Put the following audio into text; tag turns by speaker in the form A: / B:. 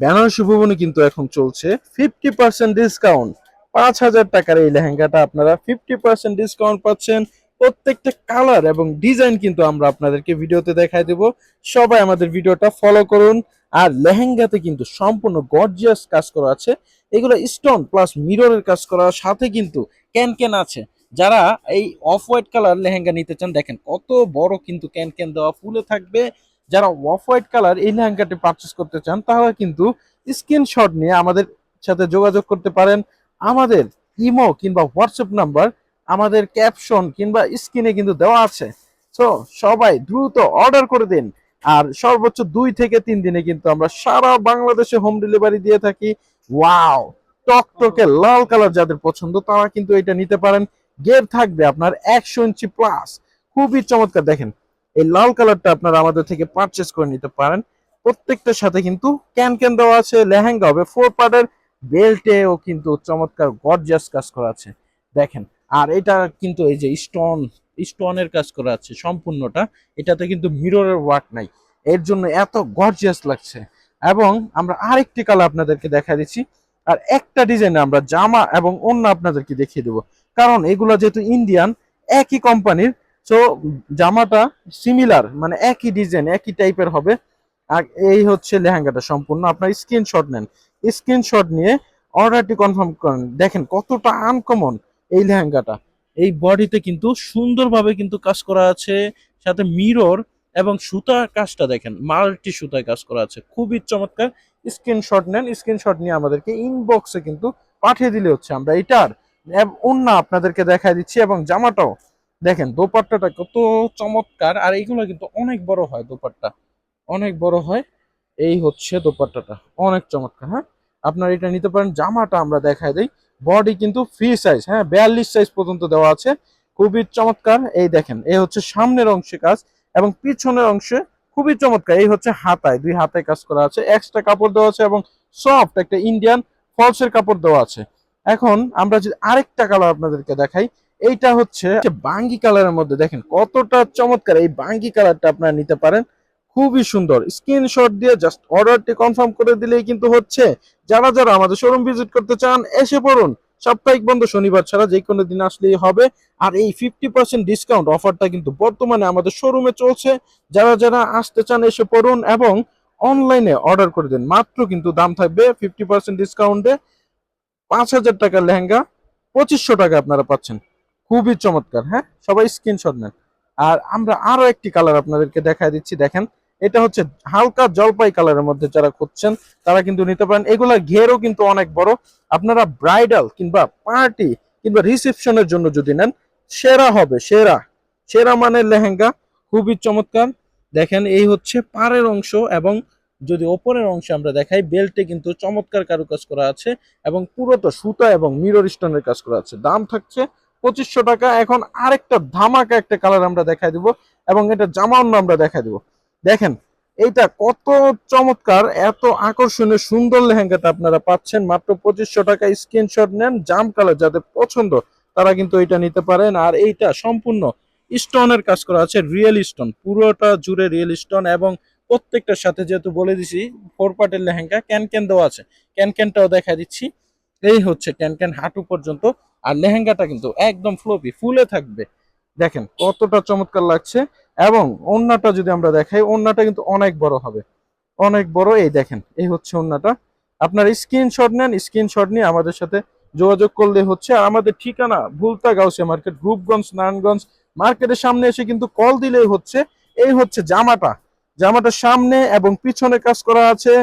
A: বেনারসি ভুবনে কিন্তু এখন চলছে। ফিফটি পার্সেন্ট ডিসকাউন্ট পাঁচ হাজার টাকার এই লেহেঙ্গাটা আপনারা ফিফটি পার্সেন্ট ডিসকাউন্ট পাচ্ছেন। প্রত্যেকটা কালার এবং ডিজাইন কিন্তু আমরা আপনাদেরকে ভিডিওতে দেখাই দেব। সবাই আমাদের ভিডিওটা ফলো করুন। আর লেহেঙ্গাতে কিন্তু সম্পূর্ণ গর্জিয়াস কাজ করা আছে। এগুলো স্টোন প্লাস মিররের কাজ করার সাথে কিন্তু ক্যান ক্যান আছে। যারা এই অফ হোয়াইট কালার লেহেঙ্গা নিতে চান, দেখেন কত বড় কিন্তু ক্যান ক্যান দেওয়া ফুলে থাকবে। যারা অফ হোয়াইট কালার এই লেহেঙ্গাটি পারচেস করতে চান তাহলে কিন্তু স্ক্রিনশট নিয়ে আমাদের সাথে যোগাযোগ করতে পারেন। আমাদের ইমো কিংবা হোয়াটসঅ্যাপ নাম্বার আমাদের ক্যাপশন কিংবা স্ক্রিনে কিন্তু দেওয়া আছে। সো সবাই দ্রুত অর্ডার করে দিন। আর সর্বোচ্চ দুই থেকে তিন দিনে কিন্তু আমরা সারা বাংলাদেশে হোম ডেলিভারি দিয়ে থাকি। ওয়াও টকটকে লাল কালার যাদের পছন্দ, তারা কিন্তু এটা নিতে পারেন। গের থাকবে আপনার একশো ইঞ্চি প্লাস খুবই চমৎকার। দেখেন এই লাল কালারটা আপনারা আমাদের থেকে পারচেস করে নিতে পারেন। প্রত্যেকটার সাথে কিন্তু ক্যান ক্যান দেওয়া আছে, লেহেঙ্গা হবে ফোর পার্টের বেল্টেও কিন্তু চমৎকার গর্জিয়াস কাজ করা আছে। দেখেন, আর এটা কিন্তু এই যে স্টোন স্টোনের কাজ করা আছে সম্পূর্ণটা। এটাতে কিন্তু মিররের ওয়ার্ক নাই। এর জন্য এত গর্জিয়াস লাগছে। এবং আমরা আরেকটি কালার আপনাদেরকে দেখা দিচ্ছি। আর একটা ডিজাইনে আমরা জামা এবং অন্য আপনাদেরকে দেখিয়ে দেবো। কারণ এগুলো যেহেতু ইন্ডিয়ান একই কোম্পানির সো জামাটা সিমিলার মানে একই ডিজাইন একই টাইপের হবে। আর এই হচ্ছে লেহেঙ্গাটা সম্পূর্ণ। আপনার স্ক্রিনশট নেন। স্ক্রিনশট নিয়ে অর্ডারটি কনফার্ম করেন। দেখেন কতটা আনকমন এই লেহেঙ্গাটা। এই বডিতে কিন্তু সুন্দরভাবে কিন্তু কাজ করা আছে। সাথে মিরর এবং সুতা কাজটা দেখেন মাল্টি সুতায় কাজ করা আছে। খুবই চমৎকার। স্ক্রিনশট নেন। স্ক্রিনশট নিয়ে আমাদেরকে ইনবক্সে কিন্তু পাঠিয়ে দিলে হচ্ছে আমরা এটার অন্য আপনাদেরকে দেখা দিচ্ছি এবং জামাটাও দেখেন, দোপাট্টাটা কত চমৎকার, আর এইগুলো কিন্তু অনেক বড় হয় দোপাট্টা। অনেক বড় হয়, এই হচ্ছে দোপাট্টাটা। অনেক চমৎকার হ্যাঁ? আপনার এটা নিতে পারেন, জামাটা আমরা দেখাই দিই। বডি কিন্তু ফ্রি সাইজ হ্যাঁ? বিয়াল্লিশ সাইজ পর্যন্ত দেওয়া আছে, খুবই চমৎকার। এই দেখেন, এই হচ্ছে সামনের অংশে কাজ এবং পিছনের অংশে খুবই চমৎকার। এই হচ্ছে হাতায়, দুই হাতায় কাজ করা আছে। এক্সট্রা কাপড় দেওয়া আছে এবং সফট একটা ইন্ডিয়ান ফলসের কাপড় দেওয়া আছে। এখন আমরা যদি আরেকটা কালার আপনাদেরকে দেখাই এইটা হচ্ছে বাঙ্গি কালারের মধ্যে দেখেন কতটা চমৎকার। এই বাঙ্গি কালারটা আপনারা নিতে পারেন। খুবই সুন্দর। স্ক্রিনশট দিয়ে জাস্ট অর্ডারটি কনফার্ম করে দিলেই কিন্তু হচ্ছে। যারা যারা আমাদের শোরুম ভিজিট করতে চান, এসে পড়ুন। সাপ্তাহিক বন্ধ শনিবার ছাড়া যে কোনো দিন আসলেই হবে। আর এই ফিফটি পার্সেন্ট ডিসকাউন্ট অফারটা কিন্তু বর্তমানে আমাদের শোরুমে চলছে। যারা যারা আসতে চান, এসে পড়ুন এবং অনলাইনে অর্ডার করে দিন। মাত্র কিন্তু দাম থাকবে ফিফটি পার্সেন্ট ডিসকাউন্টে পাঁচ হাজার টাকার লেহেঙ্গা, পঁচিশশো টাকা আপনারা পাচ্ছেন। খুবই চমৎকার হ্যাঁ? সবাই স্ক্রিনশট নেন। আর আমরা আরও একটি কালার আপনাদেরকে দেখা দিচ্ছি, দেখেন। এটা হচ্ছে হালকা জলপাই কালারের মধ্যে যারা খুঁজছেন, তারা কিন্তু নিতে পারেন। এগুলা ঘেরও কিন্তু অনেক বড়। আপনারা ব্রাইডাল কিংবা পার্টি কিংবা রিসেপশনের জন্য যদি নেন, সেরা হবে, সেরা। সেরা মানের লেহেঙ্গা, খুবই চমৎকার। দেখেন, এই হচ্ছে পাড়ের অংশ এবং যদি ওপরের অংশে আমরা দেখাই, বেল্টে কিন্তু চমৎকার কারুকাজ করা আছে এবং পুরোটা সুতা এবং মিরর স্টোনের কাজ করা আছে। দাম থাকছে পঁচিশশো টাকা। এখন আরেকটা ধামাকা একটা কালার আমরা দেখাই দিব এবং এটা জামা অন্য আমরা দেখাই দিব। দেখেন, এইটা কত চমৎকার, এত আকর্ষণীয়, সুন্দর লেহেঙ্গাটা আপনারা পাচ্ছেন। মাত্র পঁচিশশো টাকা স্ক্রিনশট নেন, জাম কালার যাদের পছন্দ, তারা কিন্তু এটা নিতে পারেন। আর এইটা সম্পূর্ণ স্টোনের কাজ করা আছে রিয়েল স্টোন পুরোটা জুড়ে রিয়েল স্টোন এবং প্রত্যেকটার সাথে যেহেতু বলে দিছি ফোর পার্টের লেহেঙ্গা ক্যান ক্যান দেওয়া আছে। ক্যান ক্যানটাও দেখা দিচ্ছি। এই হচ্ছে ক্যান ক্যান হাঁটু পর্যন্ত। আর লেহেঙ্গাটা কিন্তু একদম ফ্লোপি ফুলে থাকবে। দেখেন কতটা চমৎকার লাগছে। এবং ওন্নাটা যদি আমরা দেখাই, ওন্নাটা কিন্তু অনেক বড় হবে। অনেক বড়, এই দেখেন, এই হচ্ছে ওন্নাটা। আপনার স্ক্রিনশট নেন স্ক্রিনশট নিয়ে আমাদের সাথে যোগাযোগ করলে হচ্ছে। আর আমাদের ঠিকানা ভুলতা গাউসিয়া মার্কেট, রূপগঞ্জ, নারায়ণগঞ্জ মার্কেটের সামনে এসে কিন্তু কল দিলেই হচ্ছে। এই হচ্ছে জামাটা। জামাটার সামনে এবং পিছনে কাজ করা আছে।